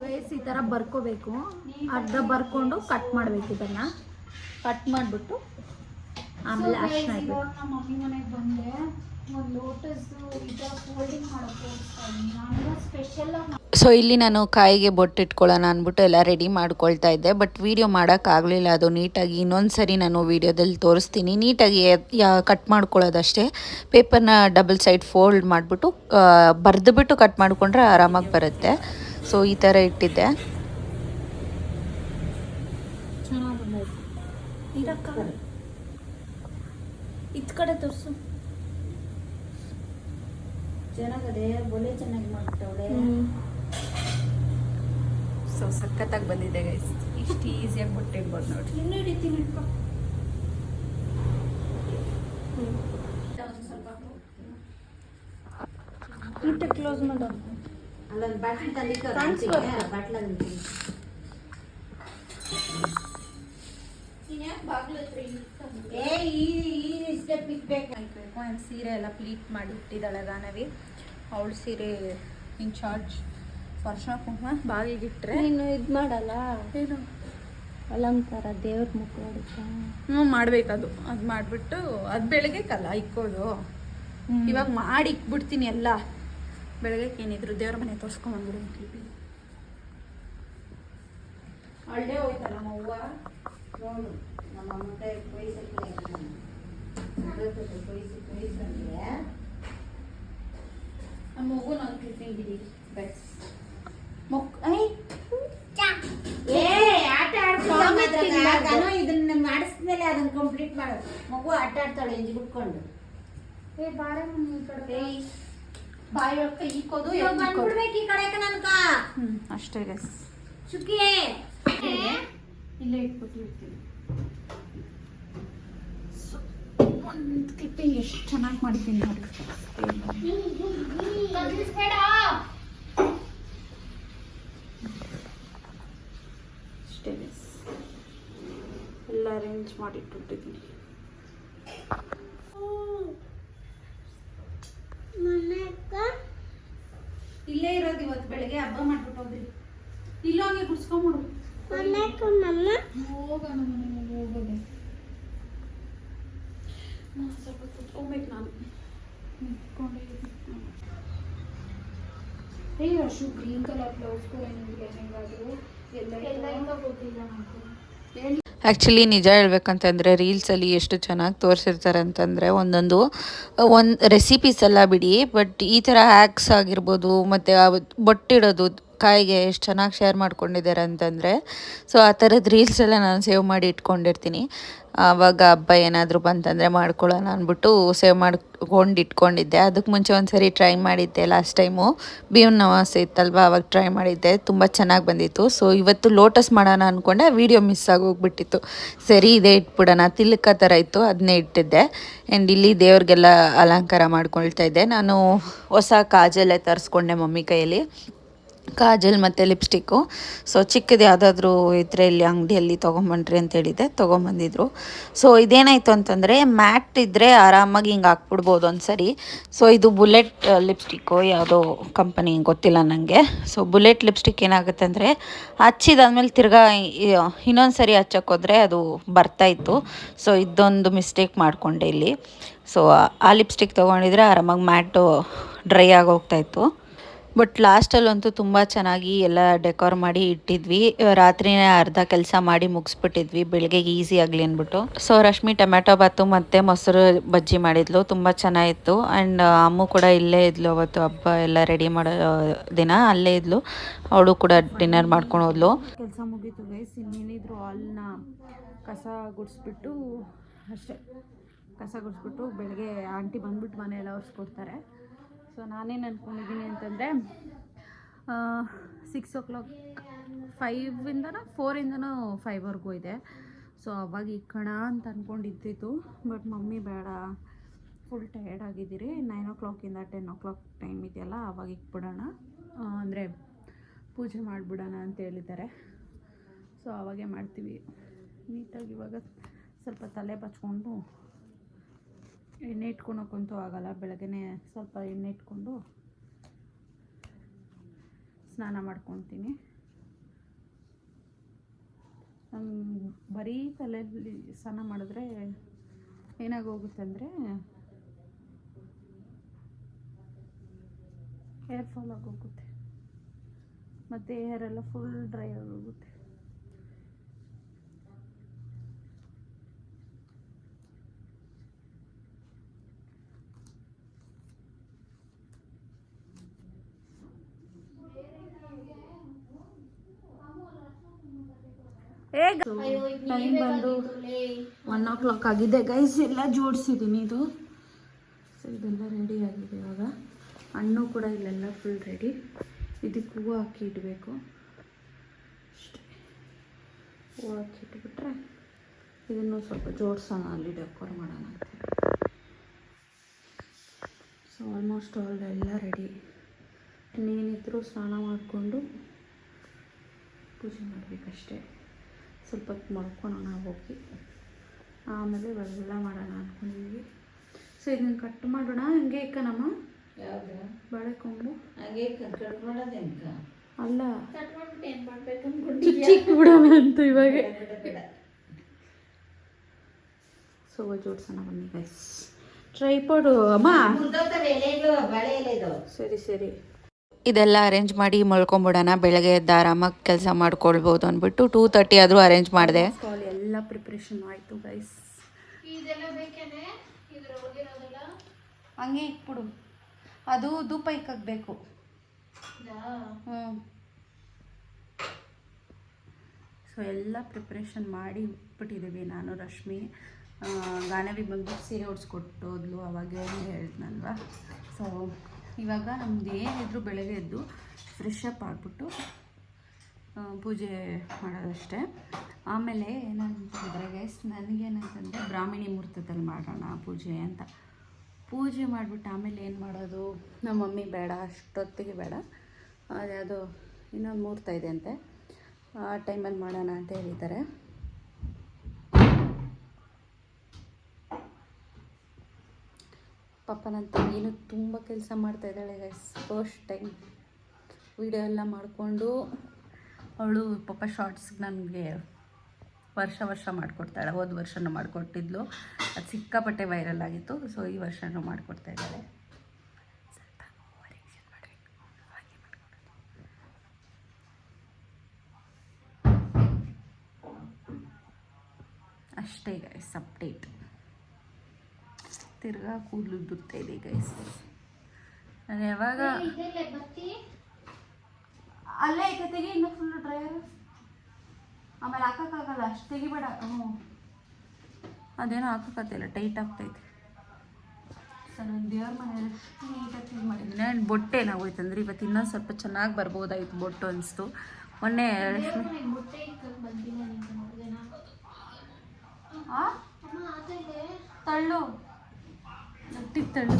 Speaker 4: ಗೈಸ್ ಈ ಥರ ಬರ್ಕೋಬೇಕು. ಅರ್ಧ ಬರ್ಕೊಂಡು ಕಟ್ ಮಾಡಬೇಕು ಇದನ್ನು. ಕಟ್ ಮಾಡಿಬಿಟ್ಟು ಆಮೇಲೆ ಅರ್ಶಿನ ಹಾಕ್ಬೇಕು
Speaker 2: ನಮ್ಮ ಮಮ್ಮಿ ಮನೆಗೆ ಬಂದೆ.
Speaker 5: ಸೊ ಇಲ್ಲಿ ನಾನು ಕಾಯಿಗೆ ಬೊಟ್ಟಿಟ್ಕೊಳ್ಳೋಣ ಅಂದ್ಬಿಟ್ಟು ಎಲ್ಲ ರೆಡಿ ಮಾಡ್ಕೊಳ್ತಾ ಇದ್ದೆ. ಬಟ್ ವೀಡಿಯೋ ಮಾಡೋಕ್ಕಾಗಲಿಲ್ಲ. ಅದು ನೀಟಾಗಿ ಇನ್ನೊಂದು ಸರಿ ನಾನು ವೀಡಿಯೋದಲ್ಲಿ ತೋರಿಸ್ತೀನಿ. ನೀಟಾಗಿ ಯಾ ಕಟ್ ಮಾಡ್ಕೊಳ್ಳೋದಷ್ಟೇ. ಪೇಪರ್ನ ಡಬಲ್ ಸೈಡ್ ಫೋಲ್ಡ್ ಮಾಡಿಬಿಟ್ಟು ಬರೆದುಬಿಟ್ಟು ಕಟ್ ಮಾಡಿಕೊಂಡ್ರೆ ಆರಾಮಾಗಿ ಬರುತ್ತೆ. ಸೊ ಈ ಥರ ಇಟ್ಟಿದ್ದೆ.
Speaker 4: ಕಡೆ ತೋರಿಸು.
Speaker 7: ಚೆನ್ನಾಗದೆ ಒಳ್ಳೆ ಚೆನ್ನಾಗಿ ಮಾಡ್ಬಿಟ್ಟವಳೆ
Speaker 4: ಸೊ ಸಖತ್ತಾಗಿ ಬಂದಿದೆ ಗೈಸ್ ಇಷ್ಟು ಈಸಿಯಾಗಿ ಬೊಟ್ಟಿಡ್ಬೋದು ನೋಡಿ
Speaker 2: ಇನ್ನೂ ಹಿಡಿತೀನಿ
Speaker 4: ಕ್ಲೋಸ್ ಮಾಡು
Speaker 7: ಅಲ್ಲೊಂದು ಬಾಟ್ಲಿ ತಂದಿಕ್ಕ ಬಾಟ್ಲ ಏ ಈ ಈ ಸ್ಟೆಪ್ ಇಕ್ಬೇಕು
Speaker 4: ಹಾಕ್ಬೇಕು ಆ್ಯಂಡ್ ಸೀರೆ ಎಲ್ಲ ಪ್ಲೀಟ್ ಮಾಡಿ ಇಟ್ಟಿದ್ದಾಳೆ ಗಾನವಿ. ಅವಳು ಸೀರೆ ಇನ್ ಚಾರ್ಜ್ ವರ್ಷ ಕುಂಕುಮ ಬಾಗಿಗಿಟ್ರೆ
Speaker 2: ಇನ್ನು ಇದು ಮಾಡಲ್ಲ?
Speaker 4: ಏನು?
Speaker 2: ಅಲಂಕಾರ ದೇವ್ರ ಮುಖ
Speaker 4: ಹ್ಞೂ ಮಾಡ್ಬೇಕು ಅದು ಮಾಡಿಬಿಟ್ಟು ಅದು ಬೆಳಗ್ಗೆಕ್ಕಲ್ಲ ಇಕ್ಕೋದು. ಇವಾಗ ಮಾಡಿ ಇಕ್ಬಿಡ್ತೀನಿ ಎಲ್ಲ. ಬೆಳಗ್ಗೆ ಏನಿದ್ರು ದೇವ್ರ ಮನೆ ತೋರಿಸ್ಕೊಂಡ್ಬಂದ್ಬಿಡು
Speaker 7: ಒಳ್ಳೆ ಹೋಯ್ತಲ್ಲ ನಮ್ಮ ಅವ್ವ ನೋಡು ನಮ್ಮ ಅಮ್ಮ ಕೈ ಕೊಯ್ಸಿ ಕೊಯ್ಸಂದ್ರೆ
Speaker 4: ಮಗು ನಾನು ಟಿಫಿನ್ ಬೆಸ್ ಮೊಕ್ ಐ
Speaker 7: ಏ ಆಟ ಆಡ್ತಾಳೆ ಇದನ್ನ ಮಾಡಿಸ್ಮೇಲೆ ಅದನ್ನ ಕಂಪ್ಲೀಟ್ ಮಾಡು ಮಗು ಆಟ ಆಡ್ತಾಳೆ ಎಂಜಿ ಬಿಟ್ಕೊಂಡು
Speaker 2: ಏ ಈ ಕಡೆ
Speaker 4: ಬಾಯಿ ಈಕೋದು
Speaker 7: ಬಂದ್ಬಿಡ್ಬೇಕು ಈ ಕಡೆ ನನ್ಕ
Speaker 4: ಹ್ಮ್ ಅಷ್ಟೇ ಶುಕಿ
Speaker 7: ಸುಖಿಯೇ.
Speaker 4: ಇಲ್ಲೇ ಇಟ್ಬಿಟ್ಟು ಕ್ಲಿಪ್ಪಿಂಗ್ ಎಷ್ಟು ಚೆನ್ನಾಗಿ ಮಾಡಿದ್ದೀನಿ ನೋಡಿ ಅಷ್ಟೇ ಎಲ್ಲ ಅರೇಂಜ್ ಮಾಡಿಟ್ಬಿಟ್ಟಿದ್ದೀನಿ ಇಲ್ಲೇ ಇರೋದು ಇವತ್ತು ಬೆಳಗ್ಗೆ ಹಬ್ಬ ಮಾಡ್ಬಿಟ್ಟು ಹೋಗ್ರಿ ಇಲ್ಲೋಗಿ ಗುಡ್ಸ್ಕೊಂಬಿಡು ಹೋಗೋಣ ಮನೆಗೆ ಹೋಗೋದೆ ನಾನು ಸ್ವಲ್ಪ ಕುತ್ಕೊಬೇಕು ನಾನು ನಿಂತ್ಕೊಂಡೇ ಇದ್ದೀನಿ.
Speaker 2: ಏ ಅಶು ಗ್ರೀನ್ ಕಲರ್ ಬ್ಲೌಸ್ ಕೂಡ ನಿಮಗೆ ಹೆಂಗಾದ್ರು ಎಲ್ಲ ಎಲ್ಲ ಹಿಂಗ ಗೊತ್ತಿಲ್ಲ ನನಗೆ
Speaker 5: ಆ್ಯಕ್ಚುಲಿ ನಿಜ ಹೇಳ್ಬೇಕಂತಂದರೆ ರೀಲ್ಸಲ್ಲಿ ಎಷ್ಟು ಚೆನ್ನಾಗಿ ತೋರಿಸಿರ್ತಾರೆ ಅಂತಂದರೆ ಒಂದೊಂದು ಒಂದು ರೆಸಿಪೀಸ್ ಎಲ್ಲ ಬಿಡಿ ಬಟ್ ಈ ಥರ ಹ್ಯಾಕ್ಸ್ ಆಗಿರ್ಬೋದು ಮತ್ತು ಬೊಟ್ಟಿಡೋದು ಕಾಯಿಗೆ ಎಷ್ಟು ಚೆನ್ನಾಗಿ ಶೇರ್ ಮಾಡ್ಕೊಂಡಿದ್ದಾರೆ ಅಂತಂದರೆ ಸೊ ಆ ಥರದ್ದು ರೀಲ್ಸ್ ಎಲ್ಲ ನಾನು ಸೇವ್ ಮಾಡಿ ಇಟ್ಕೊಂಡಿರ್ತೀನಿ. ಆವಾಗ ಹಬ್ಬ ಏನಾದರೂ ಬಂತಂದರೆ ಮಾಡ್ಕೊಳ್ಳೋಣ ಅಂದ್ಬಿಟ್ಟು ಸೇವ್ ಮಾಡ್ಕೊಂಡು ಇಟ್ಕೊಂಡಿದ್ದೆ ಅದಕ್ಕೆ ಮುಂಚೆ ಒಂದು ಸರಿ ಟ್ರೈ ಮಾಡಿದ್ದೆ ಲಾಸ್ಟ್ ಟೈಮು ಬೇವಿನ ನವಾಸೆ ಇತ್ತಲ್ವ? ಅವಾಗ ಟ್ರೈ ಮಾಡಿದ್ದೆ. ತುಂಬ ಚೆನ್ನಾಗಿ ಬಂದಿತ್ತು. ಸೊ ಇವತ್ತು ಲೋಟಸ್ ಮಾಡೋಣ ಅಂದ್ಕೊಂಡೆ ವೀಡಿಯೋ ಮಿಸ್ ಆಗೋಗ್ಬಿಟ್ಟಿತ್ತು ಸರಿ, ಇದೇ ಇಟ್ಬಿಡೋಣ. ತಿಲಕ ಥರ ಇತ್ತು ಅದನ್ನೇ ಇಟ್ಟಿದ್ದೆ. ಆ್ಯಂಡ್ ಇಲ್ಲಿ ದೇವ್ರಿಗೆಲ್ಲ ಅಲಂಕಾರ ಮಾಡ್ಕೊಳ್ತಾ ಇದ್ದೆ. ನಾನು ಹೊಸ ಕಾಜಲ್ಲೇ ತರಿಸ್ಕೊಂಡೆ ಮಮ್ಮಿ ಕೈಯಲ್ಲಿ. ಕಾಜಲ್ ಮತ್ತು ಲಿಪ್ಸ್ಟಿಕ್ಕು. ಸೊ ಚಿಕ್ಕದು ಯಾವುದಾದ್ರೂ ಇದ್ದರೆ ಇಲ್ಲಿ ಅಂಗಡಿಯಲ್ಲಿ ತೊಗೊಂಬನ್ರಿ ಅಂತ ಹೇಳಿದ್ದೆ, ತೊಗೊಂಬಂದಿದ್ರು. ಸೊ ಇದೇನಾಯಿತು ಅಂತಂದರೆ, ಮ್ಯಾಟ್ ಇದ್ದರೆ ಆರಾಮಾಗಿ ಹಿಂಗೆ ಹಾಕ್ಬಿಡ್ಬೋದು ಒಂದು ಸರಿ ಸೊ ಇದು ಬುಲೆಟ್ ಲಿಪ್ಸ್ಟಿಕ್ಕು, ಯಾವುದೋ ಕಂಪನಿ ಗೊತ್ತಿಲ್ಲ ನನಗೆ ಸೊ ಬುಲೆಟ್ ಲಿಪ್ಸ್ಟಿಕ್ ಏನಾಗುತ್ತೆ ಅಂದರೆ, ಹಚ್ಚಿದಾದ್ಮೇಲೆ ತಿರ್ಗಾ ಇನ್ನೊಂದು ಸರಿ ಹಚ್ಚೋಕ್ಕೋದ್ರೆ ಅದು ಬರ್ತಾಯಿತ್ತು ಸೊ ಇದೊಂದು ಮಿಸ್ಟೇಕ್ ಮಾಡಿಕೊಂಡೆ ಇಲ್ಲಿ. ಸೊ ಆ ಲಿಪ್ಸ್ಟಿಕ್ ತೊಗೊಂಡಿದ್ರೆ ಆರಾಮಾಗಿ ಮ್ಯಾಟು ಡ್ರೈ ಆಗೋಗ್ತಾಯಿತ್ತು ಬಟ್ ಲಾಸ್ಟಲ್ಲಂತೂ ತುಂಬ ಚೆನ್ನಾಗಿ ಎಲ್ಲ ಡೆಕೋರ್ ಮಾಡಿ ಇಟ್ಟಿದ್ವಿ. ರಾತ್ರಿನೇ ಅರ್ಧ ಕೆಲಸ ಮಾಡಿ ಮುಗಿಸ್ಬಿಟ್ಟಿದ್ವಿ. ಬೆಳಗ್ಗೆಗೆ ಈಸಿ ಆಗಲಿ ಅಂದ್ಬಿಟ್ಟು. ಸೊ ರಶ್ಮಿ ಟೊಮೆಟೊ ಬಾತು ಮತ್ತು ಮೊಸರು ಬಜ್ಜಿ ಮಾಡಿದ್ಲು. ತುಂಬ ಚೆನ್ನಾಗಿತ್ತು. ಆ್ಯಂಡ್ ಅಮ್ಮು ಕೂಡ ಇಲ್ಲೇ ಇದ್ಲು ಅವತ್ತು. ಹಬ್ಬ ಎಲ್ಲ ರೆಡಿ ಮಾಡೋ ದಿನ ಅಲ್ಲೇ ಇದ್ಲು. ಅವಳು ಕೂಡ ಡಿನ್ನರ್ ಮಾಡ್ಕೊಂಡು ಹೋದ್ಲು.
Speaker 4: ಕೆಲಸ ಮುಗೀತು ಗೈಸ್ ಇನ್ನೇನಿದ್ರು ಆಲ್ನ ಕಸ ಗುಡಿಸ್ಬಿಟ್ಟು, ಅಷ್ಟೇ. ಕಸ ಗುಡಿಸ್ಬಿಟ್ಟು ಬೆಳಗ್ಗೆ ಆಂಟಿ ಬಂದ್ಬಿಟ್ಟು ಮನೆಯೆಲ್ಲ ಒರೆಸ್ಕೊಡ್ತಾರೆ. ಸೊ ನಾನೇನು ಅಂದ್ಕೊಂಡಿದ್ದೀನಿ ಅಂತಂದರೆ ಸಿಕ್ಸ್ ಓ ಕ್ಲಾಕ್ ಫೈವಿಂದನೋ ಫೋರಿಂದನೂ ಫೈವ್ವರೆಗೂ ಇದೆ. ಸೊ ಅವಾಗ ಇಕ್ಕಣ ಅಂತ ಅಂದ್ಕೊಂಡಿದ್ದಿತ್ತು ಬಟ್ ಮಮ್ಮಿ ಬೇಡ ಫುಲ್ ಟಯರ್ಡ್ ಆಗಿದ್ದೀರಿ. ನೈನ್ ಓ ಕ್ಲಾಕಿಂದ ಟೆನ್ ಓ ಕ್ಲಾಕ್ ಟೈಮ್ ಇದೆಯಲ್ಲ, ಅವಾಗ ಇಕ್ಬಿಡೋಣ. ಅಂದರೆ ಪೂಜೆ ಮಾಡಿಬಿಡೋಣ ಅಂತ ಹೇಳಿದ್ದಾರೆ. ಸೊ ಅವಾಗೆ ಮಾಡ್ತೀವಿ. ನೀಟಾಗಿ ಇವಾಗ ಸ್ವಲ್ಪ ತಲೆ ಬಚ್ಕೊಂಡು ಎಣ್ಣೆ ಇಟ್ಕೊಳಕ್ಕಂತೂ ಆಗಲ್ಲ ಬೆಳಗ್ಗೆ ಸ್ವಲ್ಪ ಎಣ್ಣೆ ಇಟ್ಕೊಂಡು ಸ್ನಾನ ಮಾಡ್ಕೊತೀನಿ. ಬರೀ ತಲೆಯಲ್ಲಿ ಸ್ನಾನ ಮಾಡಿದ್ರೆ ಏನಾಗೋಗುತ್ತೆ ಅಂದರೆ ಹೇರ್ ಫಾಲ್ ಆಗೋಗುತ್ತೆ ಮತ್ತು ಹೇರೆಲ್ಲ ಫುಲ್ ಡ್ರೈ ಆಗೋಗುತ್ತೆ ಟೈಮ್ ಬಂದು ಒನ್ ಓ ಕ್ಲಾಕ್ ಆಗಿದೆ ಗೈಸ್ ಎಲ್ಲ ಜೋಡಿಸಿದ್ದೀನಿ ಇದು. ಸೊ ಇದೆಲ್ಲ ರೆಡಿ ಆಗಿದೆ ಇವಾಗ. ಹಣ್ಣು ಕೂಡ ಇಲ್ಲೆಲ್ಲ ಫುಲ್ ರೆಡಿ ಇದಕ್ಕೆ ಹೂವು ಹಾಕಿ ಇಡಬೇಕು. ಅಷ್ಟೇ. ಹೂವು ಹಾಕಿ ಇಟ್ಬಿಟ್ರೆ ಇದನ್ನು ಸ್ವಲ್ಪ ಜೋಡಿಸೋಣ ಅಲ್ಲಿ ಡೆಕೋರ್ ಮಾಡೋಣ ಅಂತ. ಸೊ ಆಲ್ಮೋಸ್ಟ್ ಆಲ್ ಎಲ್ಲ ರೆಡಿ ಇನ್ನೇನಿದ್ರು ಸ್ನಾನ ಮಾಡಿಕೊಂಡು ಪೂಜೆ ಮಾಡಬೇಕಷ್ಟೇ. ಸ್ವಲ್ಪ ಹೊತ್ತು ಮಲ್ಕೊಳೋಣ ಹೋಗಿ. ಆಮೇಲೆ ಇವೆಲ್ಲ ಮಾಡೋಣ ಅಂದ್ಕೊಂಡಿದ್ದೀವಿ ಸೊ ಇದನ್ನ ಕಟ್ ಮಾಡೋಣ. ಹಂಗೆ ಇಕ್ಕನಮ್ಮ
Speaker 7: ಯಾವ್ದು?
Speaker 4: ಬಾಳೆಕೊಂಬು
Speaker 7: ಹಾಗೆ ಕಟ್
Speaker 4: ಅಲ್ಲ.
Speaker 2: ಕಟ್ ಮಾಡ್ಬಿಟ್ಟು ಏನ್ ಮಾಡ್ಬೇಕು
Speaker 4: ಚಿಕ್ಕ ಬಿಡೋಣ ಅಂತ ಇವಾಗ. ಸೊ ಜೋಡ್ಸೋಣ ಬನ್ನಿ ಗೈಸ್ ಟ್ರೈಪಾಡು ಅಮ್ಮ. ಸರಿ ಸರಿ.
Speaker 5: ಇದೆಲ್ಲ ಅರೇಂಜ್ ಮಾಡಿ ಮಲ್ಕೊಂಬಿಡೋಣ ಬೆಳಗ್ಗೆ ಎದ್ದು ಆರಾಮಾಗಿ ಕೆಲಸ ಮಾಡ್ಕೊಳ್ಬೋದು ಅಂದ್ಬಿಟ್ಟು ಟೂ ತರ್ಟಿ ಆದರೂ ಅರೇಂಜ್ ಮಾಡಿದೆ.
Speaker 4: ಎಲ್ಲ ಪ್ರಿಪ್ರೇಷನ್ ಆಯಿತು ಗೈಸ್
Speaker 2: ಇದೆಲ್ಲ ಬೇಕೇನೆ? ಇದ್ರ ಒಳಗಿರೋದೆಲ್ಲ
Speaker 4: ಹಂಗೆ ಇಟ್ಬಿಡು. ಅದು ಧೂಪ ಇಕ್ಕಬೇಕು ಹ್ಞೂ ಸೊ ಎಲ್ಲ ಪ್ರಿಪ್ರೇಷನ್ ಮಾಡಿ ಇಟ್ಬಿಟ್ಟಿದ್ದೀವಿ ನಾನು ರಶ್ಮಿ. ಆ, ಗಾನವಿ ಬಂದು ಸೀರೆ ಹೊಡ್ಸ್ಕೊಟ್ಟೋದ್ಲು ಅವಾಗೇ ಹೇಳಿದ್ನಲ್ವಾ? ಸೊ ಇವಾಗ ನಮ್ದು ಏನಿದ್ರು ಬೆಳಗ್ಗೆ ಎದ್ದು ಫ್ರೆಶ್ ಅಪ್ ಆಗಿಬಿಟ್ಟು ಪೂಜೆ ಮಾಡೋದಷ್ಟೇ. ಆಮೇಲೆ ಏನಂತಂದರೆ ಗೈಸ್ ನನಗೇನಂತಂದರೆ ಬ್ರಾಹ್ಮಿಣಿ ಮುಹೂರ್ತದಲ್ಲಿ ಮಾಡೋಣ ಪೂಜೆ ಅಂತ. ಪೂಜೆ ಮಾಡಿಬಿಟ್ಟು ಆಮೇಲೆ ಏನು ಮಾಡೋದು? ನಮ್ಮ ಮಮ್ಮಿ ಬೇಡ, ಅಷ್ಟೊತ್ತಿಗೆ ಬೇಡ. ಅದ್ಯಾವುದೋ ಇನ್ನೊಂದು ಮುಹೂರ್ತ ಇದೆ ಅಂತೆ. ಆ ಟೈಮಲ್ಲಿ ಮಾಡೋಣ ಅಂತ ಹೇಳಿದ್ದಾರೆ. ಪಾಪ ನನ್ನ ತಂಗಿನೂ ತುಂಬ ಕೆಲಸ ಮಾಡ್ತಾ ಇದ್ದಾಳೆ ಗೈಸ್ ಫಸ್ಟ್ ಟೈಮ್ ವಿಡಿಯೋ ಎಲ್ಲ ಮಾಡಿಕೊಂಡು ಅವಳು ಪಾಪ ಶಾರ್ಟ್ಸ್ಗೆ ನನಗೆ ವರ್ಷ ವರ್ಷ ಮಾಡಿಕೊಡ್ತಾಳೆ, ಹೋದ ವರ್ಷನೂ ಮಾಡಿಕೊಟ್ಟಿದ್ಲು. ಅದು ಸಿಕ್ಕಾಪಟ್ಟೆ ವೈರಲ್ ಆಗಿತ್ತು ಸೊ ಈ ವರ್ಷನೂ ಮಾಡಿಕೊಡ್ತಾ ಇದ್ದಾಳೆ. ಅಷ್ಟೇ ಗೈಸ್ ಅಪ್ಡೇಟ್ ತಿರ್ಗಾ ಕೂದಲು ಉದುರ್ತಾ ಇದೆ ಗೈಸ್ ನಾನು ಯಾವಾಗ ಅಲ್ಲೇ ಐತೆ ತೆಗಿ ಇನ್ನು ಫುಲ್ ಡ್ರೈಯರ್ ಆಮೇಲೆ ಹಾಕೋಕ್ಕಾಗಲ್ಲ ಅಷ್ಟು ತೆಗಿಬೇಡ. ಹ್ಞೂ ಅದೇನೋ ಹಾಕೋಕ್ಕತ್ತಿಲ್ಲ ಟೈಟ್ ಆಗ್ತೈತೆ. ಸೊ ನಾನು ದೇವ್ರ ಮನೆಯಲ್ಲಿ ಎಷ್ಟು ನೀಟಾಗಿ ಕ್ಲೀನ್ ಮಾಡಿದ್ದೀನಿ. ಬೊಟ್ಟೆ ಏನಾಗೋಯ್ತು ಅಂದರೆ ಇವತ್ತು ಇನ್ನೊಂದು ಸ್ವಲ್ಪ ಚೆನ್ನಾಗಿ ಬರ್ಬೋದಾಯ್ತು ಬೊಟ್ಟು ಅನಿಸ್ತು. ಮೊನ್ನೆ ತಳ್ಳು. ಗಟ್ಟಿಗೆ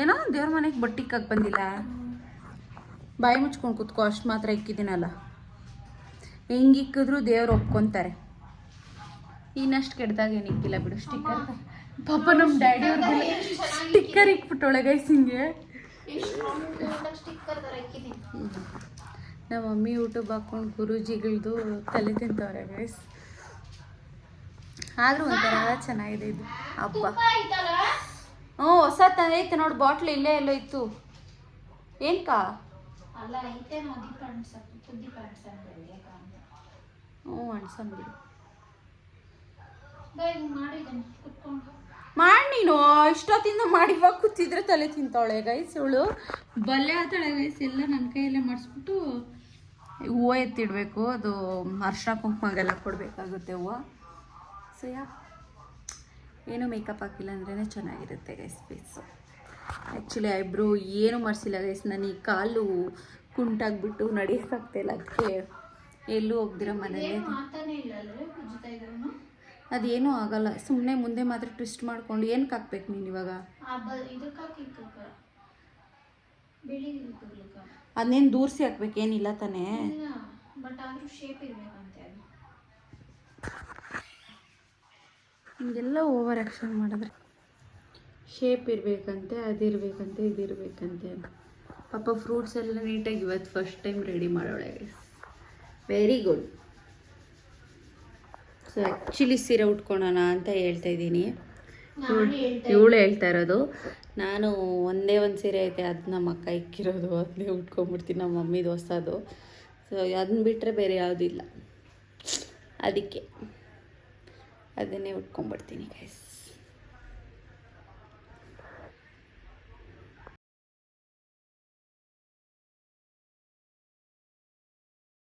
Speaker 4: ಏನೋ ದೇವ್ರ ಮನೆಗೆ ಬಟ್ಟಿಕ್ಕಕ್ಕೆ ಬಂದಿಲ್ಲ. ಬಾಯಿ ಮುಚ್ಕೊಂಡು ಕೂತ್ಕೋ, ಅಷ್ಟು ಮಾತ್ರ ಇಕ್ಕಿದ್ದೀನಲ್ಲ. ಹೆಂಗೆ ಇಕ್ಕಿದ್ರು ದೇವ್ರು ಒಪ್ಕೊತಾರೆ. ಇನ್ನಷ್ಟು ಕೆಡ್ದಾಗ ಏನು ಇಕ್ಕಿಲ್ಲ ಬಿಡು ಸ್ಟಿಕ್ಕರ್ ಪಾಪ ನಮ್ಮ ಡ್ಯಾಡಿ ಅವ್ರಿಗೆ ಸ್ಟಿಕ್ಕರ್ ಇಕ್ಬಿಟ್ಟೊಳೆ ಗೈಸ್ ಹಿಂಗೆ. ನಮ್ಮ ಮಮ್ಮಿ ಯೂಟ್ಯೂಬ್ ಹಾಕೊಂಡು ಗುರೂಜಿಗಳದು ತಲೆ ತಿಂತವ್ರೆ ಗೈಸ್ ಆದರೂ ಒಂಥರ ಚೆನ್ನಾಗಿದೆ ಇದು. ಹಬ್ಬ. ಹ್ಞೂ ಹೊಸ ತಂದೈತೆ ನೋಡಿ ಬಾಟ್ಲ್ ಇಲ್ಲೇ ಎಲ್ಲೋ ಇತ್ತು. ಏನ್ಕಾ?
Speaker 2: ಅಲ್ಲ ಐತೆ ಮದಿ ಕಾಣಿಸ ಬುದ್ಧಿ ಕಾಣಿಸಂದ್ರೆ
Speaker 4: ಹ್ಞೂ ಅನ್ಸಂಬಿಡು
Speaker 2: ಬೇಗ ಮಾಡಿದ್ದೀನಿ ಕುತ್ಕೊಂಡು
Speaker 4: ಮಾಡಿ ನೀನು ಇಷ್ಟೊತ್ತಿಂದ ಮಾಡಿ ಇವಾಗ ಕೂತಿದ್ರೆ ತಲೆ ತಿಂತಾಳೆ ಗೈಸ್ ಇವಳು. ಬಲ್ಲೆ ಆತಾಳೆ ಗೈಸ್ ಎಲ್ಲ ನನ್ನ ಕೈಯಲ್ಲೇ ಮಾಡಿಸ್ಬಿಟ್ಟು ಹೂವು ಎತ್ತಿಡಬೇಕು ಅದು ಅರ್ಶಿನ ಕುಂಕುಮಗೆಲ್ಲ ಕೊಡಬೇಕಾಗುತ್ತೆ ಹೂವು. ಸೊ ಯಾ ಏನು ಮೇಕಪ್ ಹಾಕಿಲ್ಲ ಅಂದ್ರೇ ಚೆನ್ನಾಗಿರುತ್ತೆ ಗೈಸ್ ಫೇಸು ಆ್ಯಕ್ಚುಲಿ ಐಬ್ರೋ ಏನು ಮಾಡಿಸಿಲ್ಲ ಗೈಸ್ ನಾನು ಈ ಕಾಲು ಕುಂಟಾಗ್ಬಿಟ್ಟು ನಡೆಯೋಕ್ಕಾಗ್ತಾಯಿಲ್ಲ ಅದಕ್ಕೆ ಎಲ್ಲೂ ಹೋಗ್ದಿರ ಮನೇಲಿ. ಅದೇನೂ ಆಗಲ್ಲ ಸುಮ್ಮನೆ ಮುಂದೆ ಮಾತ್ರ ಟ್ವಿಸ್ಟ್ ಮಾಡ್ಕೊಂಡು ಏನಕ್ಕೆ ಹಾಕ್ಬೇಕು ನೀನು ಇವಾಗ? ಅದನ್ನೇನು ದೂರಿಸಿ ಹಾಕ್ಬೇಕೇನಿಲ್ಲ ತಾನೇ.
Speaker 2: ಬಟ್ ಆದರೂ ಶೇಪ್ ಇರ್ಬೇಕಂತೆ ಅದು
Speaker 4: ಹಿಂಗೆಲ್ಲ ಓವರ್ ಆ್ಯಕ್ಷನ್ ಮಾಡಿದ್ರೆ. ಶೇಪ್ ಇರಬೇಕಂತೆ ಅದಿರಬೇಕಂತೆ ಇದಿರಬೇಕಂತೆ ಪಾಪ ಫ್ರೂಟ್ಸ್ ಎಲ್ಲ ನೀಟಾಗಿ ಇವತ್ತು ಫಸ್ಟ್ ಟೈಮ್ ರೆಡಿ ಮಾಡೋಳೆ. ವೆರಿ ಗುಡ್ ಸೊ ಆ್ಯಕ್ಚುಲಿ ಸೀರೆ ಉಟ್ಕೊಳೋಣ ಅಂತ ಹೇಳ್ತಾ ಇದ್ದೀನಿ. ಇವಳು ಹೇಳ್ತಾ ಇರೋದು ನಾನು ಒಂದೇ ಒಂದು ಸೀರೆ ಐತೆ ಅದು ನಮ್ಮ ಅಕ್ಕ ಇಕ್ಕಿರೋದು ಅದನ್ನೇ ಉಟ್ಕೊಂಡ್ಬಿಡ್ತೀನಿ ನಮ್ಮ ಮಮ್ಮಿದು ಹೊಸದು. ಸೊ ಅದನ್ನ ಬಿಟ್ಟರೆ ಬೇರೆ ಯಾವುದೂ ಇಲ್ಲ. ಅದಕ್ಕೆ. ಅದನ್ನೇ ಉಟ್ಕೊಂಡ್ಬಿಡ್ತೀನಿ ಗೈಸ್